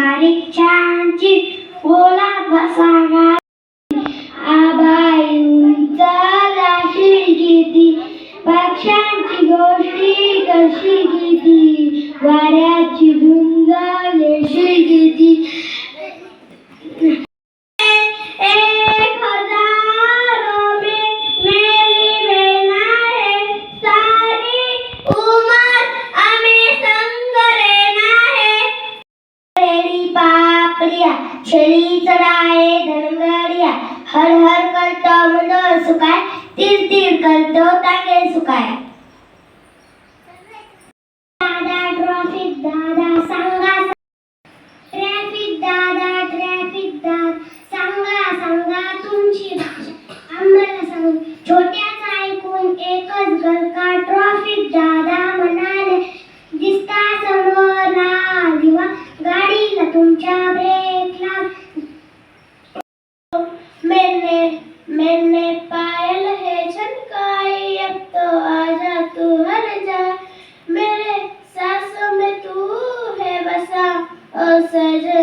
बारीक छानची बोला बसा आबाई उंच राशी पक्ष्यांची गोष्टी कशी गीती वाऱ्या गडिया शेळी चराए धनगडिया हर हर करतो मनोर सुकाय तीर तीर करतो टांगे सुकाय. दादा ट्रॉफिक दादा सांगा ट्रॅफिक दादा ट्रॅफिक दादा सांगा सांगा तुमची भाषा. आम्हाला सांग छोट्याच ऐकून एकच गलका ट्रॉफिक दादा म्हणाले दिसता समोर दिवा गाडीला तुमच्या i sir.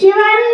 she ready?